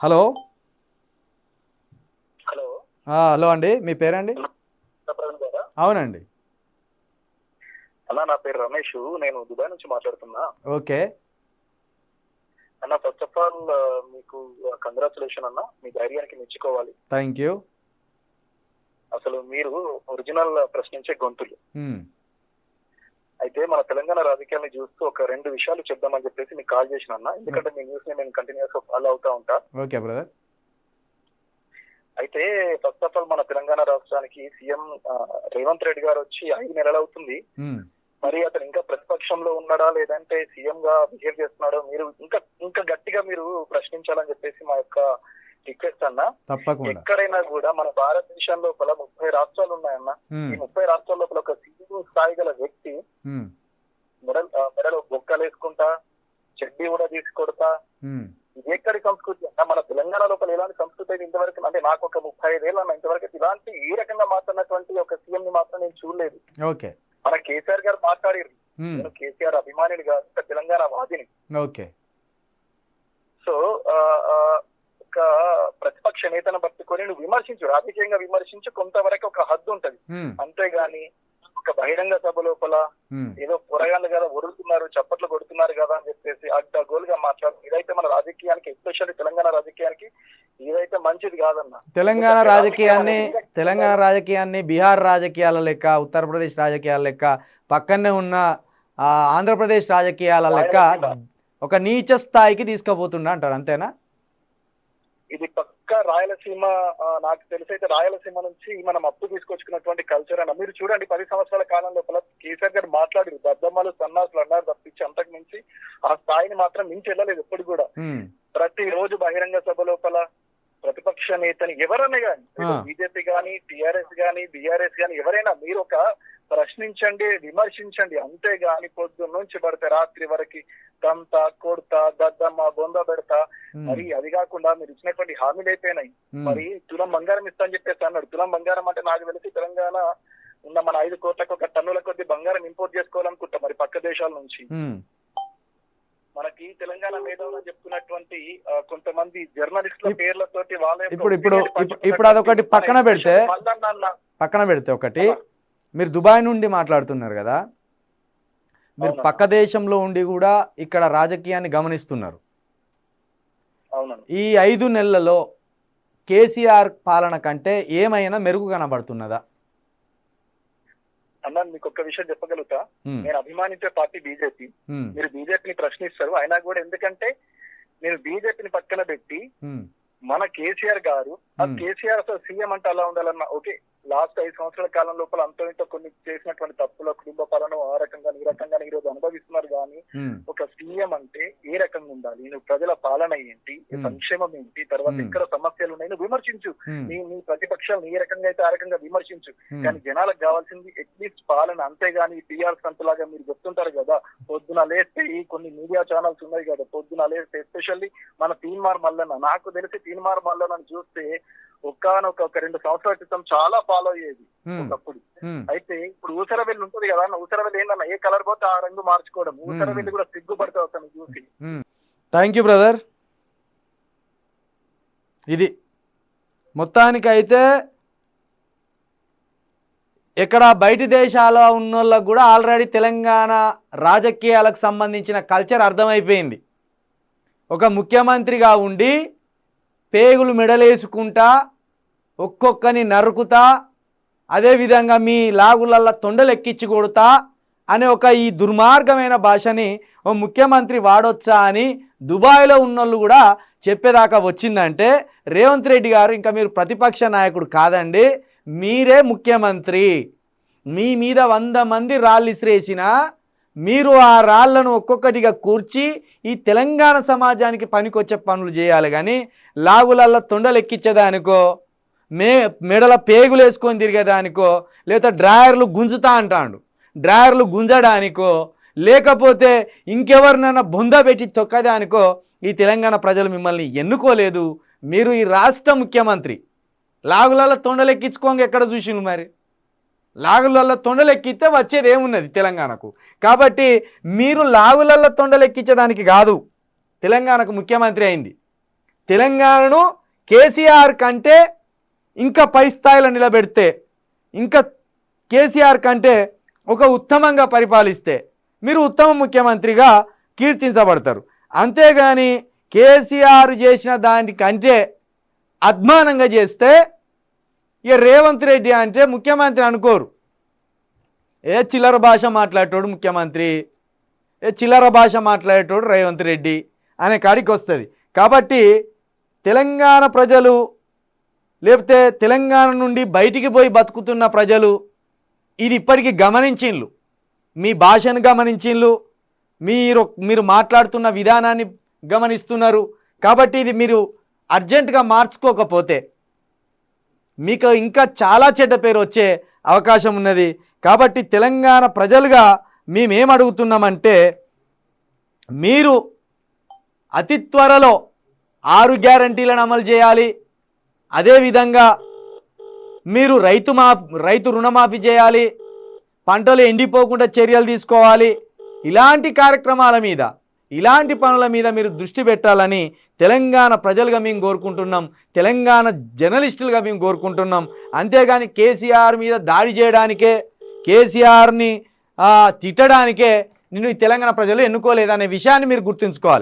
Hello. Hello. Hello అండి. మీ పేరండి? అవునండి. అన్న నా పేరు రమేష్. నేను దుబాయ్ నుంచి మాట్లాడుతున్నా. ఓకే. అన్న ఫస్ట్ ఆఫ్ ఆల్ మీకు కంగ్రాచులేషన్ అన్న. మీ ధైర్యానికి మెచ్చుకోవాలి. థ్యాంక్ యూ అసలు మీరు ఒరిజినల్ ప్రశ్నించే గొంతులు. ఉమ్, అయితే మన తెలంగాణ రాజకీయాన్ని చూస్తూ ఒక రెండు విషయాలు చెప్దామని చెప్పేసి మీకు కాల్ చేసిన అన్న. ఎందుకంటే మీ న్యూస్ని నేను కంటిన్యూస్గా ఫాలో అవుతా ఉంటా. ఓకే బ్రదర్ అయితే ఫస్ట్ ఆఫ్ ఆల్ మన తెలంగాణ రాష్ట్రానికి సీఎం రేవంత్ రెడ్డి గారు వచ్చి ఐదు నెలలు అవుతుంది. మరి అతను ఇంకా ప్రతిపక్షంలో ఉన్నాడా లేదంటే సీఎం గా బిహేవ్ చేస్తున్నాడో మీరు ఇంకా ఇంకా గట్టిగా మీరు ప్రశ్నించాలని చెప్పేసి మా యొక్క రిక్వెస్ట్ అన్న తప్పకుండా. ఎక్కడైనా కూడా మన భారతదేశం లోపల ముప్పై రాష్ట్రాలు ఉన్నాయన్న ఈ ముప్పై రాష్ట్రాల లోపల ఒక సీఎం స్థాయి గల వ్యక్తి ఉమ్, మెడ ఆ, మెడలో బొక్కలు వేసుకుంటా చెడ్డీ కూడా తీసుకొడతా ఇది ఎక్కడి సంస్కృతి అన్న మన తెలంగాణ లోపల ఎలాంటి సంస్కృతి అయితే ఇంతవరకు అంటే నాకు ఒక ముప్పై ఐదేళ్ళు అన్న ఇంతవరకు ఇలాంటి ఈ రకంగా మాట్లాడినటువంటి ఒక సీఎం ని మాత్రం నేను చూడలేదు. ఓకే. మన కేసీఆర్ గారు మాట్లాడారు. నేను కేసీఆర్ అభిమానిని కాదు తెలంగాణ వాదిని. ఓకే. సో ఒక ప్రతిపక్ష నేతను పట్టుకొని నువ్వు విమర్శించు రాజకీయంగా విమర్శించు కొంతవరకు ఒక హద్దు ఉంటది. అంతేగాని ఒక బహిరంగ సభ లోపల ఏదో పొరగాళ్ళు కదా ఒడుతున్నారు చప్పట్లు కొడుతున్నారు కదా అని చెప్పేసి అడ్డగోలుగా మాట్లాడు. ఇదైతే మన రాజకీయానికి ఎస్పెషల్లీ తెలంగాణ రాజకీయానికి ఇదైతే మంచిది కాదన్న. తెలంగాణ రాజకీయాన్ని తెలంగాణ రాజకీయాన్ని బీహార్ రాజకీయాల లెక్క ఉత్తరప్రదేశ్ రాజకీయాల లెక్క పక్కనే ఉన్న ఆ, ఆంధ్రప్రదేశ్ రాజకీయాల లెక్క ఒక నీచ స్థాయికి తీసుకుపోతుండ అంటారు అంతేనా? ఇది పక్క రాయలసీమ నాకు తెలిసైతే రాయలసీమ నుంచి మనం అప్పు తీసుకొచ్చుకున్నటువంటి కల్చర్ అన్న. మీరు చూడండి పది సంవత్సరాల కాలం లోపల కేసీఆర్ గారు మాట్లాడారు. దద్దమ్మలు సన్నాసులు అన్నారు తప్పించి అంతకు మించి ఆ స్థాయిని మాత్రం మించి వెళ్ళలేదు ఎప్పుడు కూడా. ప్రతి రోజు బహిరంగ సభ లోపల ప్రతిపక్ష నేతని ఎవరన్నా గాని ఆ. బీజేపీ గాని టిఆర్ఎస్ గాని బిఆర్ఎస్ గాని ఎవరైనా మీరు ఒక ప్రశ్నించండి విమర్శించండి. అంతేగాని పొద్దున్న నుంచి పడితే రాత్రి వరకు తంత కొడతా దద్దమ్మ బొంద పెడతా మరి అది కాకుండా మీరు ఇచ్చినటువంటి హామీలు అయిపోయినాయి. మరి తులం బంగారం ఇస్తా అని చెప్పేసి అన్నాడు. తులం బంగారం అంటే నాకు తెలిసి తెలంగాణ ఉన్న మన ఐదు కోట్లకు ఒక టన్నుల కొద్ది బంగారం ఇంపోర్ట్ చేసుకోవాలనుకుంటా మరి పక్క దేశాల నుంచి. మనకి తెలంగాణ మేధావులు అని చెప్తున్నటువంటి కొంతమంది జర్నలిస్టుల పేర్లతోటి వాళ్ళ ఇప్పుడు- ఇప్పుడు- ఇప్పుడు- అదొకటి పక్కన పెడితే- పక్కన పెడితే ఒకటి మీరు దుబాయ్ నుండి మాట్లాడుతున్నారు కదా మీరు. పక్క దేశంలో ఉండి కూడా ఇక్కడ రాజకీయాన్ని గమనిస్తున్నారు. ఈ ఐదు నెలలలో కేసీఆర్ పాలన కంటే ఏమైనా మెరుగు కనబడుతున్నదా? అన్న మీకు ఒక విషయం చెప్పగలుగుతా. నేను అభిమానించే పార్టీ బీజేపీ. మీరు బీజేపీని ప్రశ్నిస్తారు. అయినా కూడా ఎందుకంటే నేను బీజేపీని పక్కన పెట్టి మన కేసీఆర్ గారు ఆ. కేసీఆర్ అసలు సీఎం అంటే అలా ఉండాలన్న ఓకే లాస్ట్ ఐదు సంవత్సరాల కాలం లోపల అంతో ఇంతో కొన్ని చేసినటువంటి తప్పుల కుటుంబ పాలన ఆ రకంగా ఈ రకంగా ఈ రోజు అనుభవిస్తున్నారు. కానీ ఒక సీఎం అంటే ఏ రకంగా ఉండాలి? నువ్వు ప్రజల పాలన ఏంటి. సంక్షేమం ఏంటి? తర్వాత. ఎక్కడ సమస్యలు ఉన్నాయి. నువ్వు విమర్శించు. నీ నీ ప్రతిపక్షాలు ఏ రకంగా అయితే ఆ రకంగా విమర్శించు. కానీ జనాలకు కావాల్సింది అట్లీస్ట్ పాలన. అంతేగాని టీఆర్ సంతలాగా మీరు చెప్తుంటారు కదా పొద్దున లేస్తే ఈ కొన్ని మీడియా ఛానల్స్ ఉన్నాయి కదా పొద్దున లేస్తే ఎస్పెషల్లీ మన తీన్మార్ మల్లన్న. నాకు తెలిసి తీన్మార్ మల్లన్న చూస్తే ఒక్కనొక ఒక రెండు సంవత్సరాల క్రితం చాలా ఫాలో అయ్యేది ఉమ్, ఒకప్పుడు. ఉమ్, అయితే ఇప్పుడు ఊసరవెల్లి ఉంటుంది కదా అన్న ఊసరవెల్లి ఏంటన్న ఏ కలర్ పోతే ఆ రంగు మార్చుకోవడం. ఊసరవెల్లి కూడా సిగ్గుపడతా అతను చూసి. థ్యాంక్ యూ బ్రదర్ ఇది. మొత్తానికైతే ఇక్కడ బయటి దేశాల ఉన్నోళ్ళకు కూడా ఆల్రెడీ తెలంగాణ రాజకీయాలకు సంబంధించిన కల్చర్ అర్థమైపోయింది. ఒక ముఖ్యమంత్రిగా ఉండి పేగులు మెడలేసుకుంటా ఒక్కొక్కని నరుకుతా అదేవిధంగా మీ లాగులల్లా తొండలు ఎక్కించి కొడుతా అనే ఒక ఈ దుర్మార్గమైన భాషని ఓ ముఖ్యమంత్రి వాడొచ్చా అని దుబాయ్లో ఉన్నోళ్ళు కూడా చెప్పేదాకా వచ్చిందంటే రేవంత్ రెడ్డి గారు ఇంకా మీరు ప్రతిపక్ష నాయకుడు కాదండి మీరే ముఖ్యమంత్రి. మీ మీద వంద మంది రాళ్ళు ఇసిరేసినా మీరు ఆ రాళ్ళను ఒక్కొక్కటిగా కూర్చి ఈ తెలంగాణ సమాజానికి పనికొచ్చే పనులు చేయాలి కానీ లాగులల్ల తొండలు ఎక్కించేదానికో మే మెడల పేగులు వేసుకొని తిరిగేదానికో లేదా డ్రాయర్లు గుంజుతా అంటాడు. డ్రాయర్లు గుంజడానికో లేకపోతే ఇంకెవరినైనా బొంద పెట్టి తొక్కదానికో ఈ తెలంగాణ ప్రజలు మిమ్మల్ని ఎన్నుకోలేదు. మీరు ఈ రాష్ట్ర ముఖ్యమంత్రి. లాగులలో తొండలెక్కించుకోంగ ఎక్కడ చూసిండు మరి? లాగులల్లో తొండలెక్కిస్తే వచ్చేది ఏమున్నది తెలంగాణకు? కాబట్టి మీరు లాగులలో తొండలెక్కించేదానికి కాదు తెలంగాణకు ముఖ్యమంత్రి అయింది. తెలంగాణను కేసీఆర్ కంటే ఇంకా పై స్థాయిలో నిలబెడితే ఇంకా కేసీఆర్ కంటే ఒక ఉత్తమంగా పరిపాలిస్తే మీరు ఉత్తమ ముఖ్యమంత్రిగా కీర్తించబడతారు. అంతేగాని కేసీఆర్ చేసిన దానికంటే అధ్మానంగా చేస్తే ఇక రేవంత్ రెడ్డి అంటే ముఖ్యమంత్రి అనుకోరు. ఏ చిల్లర భాష మాట్లాడేటోడు ముఖ్యమంత్రి ఏ చిల్లర భాష మాట్లాడేటోడు రేవంత్ రెడ్డి అనే కాడికి వస్తుంది. కాబట్టి తెలంగాణ ప్రజలు లేకపోతే తెలంగాణ నుండి బయటికి పోయి బతుకుతున్న ప్రజలు ఇది ఇప్పటికీ గమనించిండ్లు మీ భాషను గమనించిండ్లు మీరు మీరు మాట్లాడుతున్న విధానాన్ని గమనిస్తున్నారు. కాబట్టి ఇది మీరు అర్జెంటుగా మార్చుకోకపోతే మీకు ఇంకా చాలా చెడ్డ పేరు వచ్చే అవకాశం ఉన్నది. కాబట్టి తెలంగాణ ప్రజలుగా మేమేం అడుగుతున్నామంటే మీరు అతి త్వరలో ఆరు గ్యారంటీలను అమలు చేయాలి. అదేవిధంగా మీరు రైతు మా రైతు రుణమాఫీ చేయాలి. పంటలు ఎండిపోకుండా చర్యలు తీసుకోవాలి. ఇలాంటి కార్యక్రమాల మీద ఇలాంటి పనుల మీద మీరు దృష్టి పెట్టాలని తెలంగాణ ప్రజలుగా మేము కోరుకుంటున్నాం. తెలంగాణ జర్నలిస్టులుగా మేము కోరుకుంటున్నాం. అంతేగాని కేసీఆర్ మీద దాడి చేయడానికే కేసీఆర్ని తిట్టడానికే నిన్ను ఈ తెలంగాణ ప్రజలు ఎన్నుకోలేదనే విషయాన్ని మీరు గుర్తుంచుకోవాలి.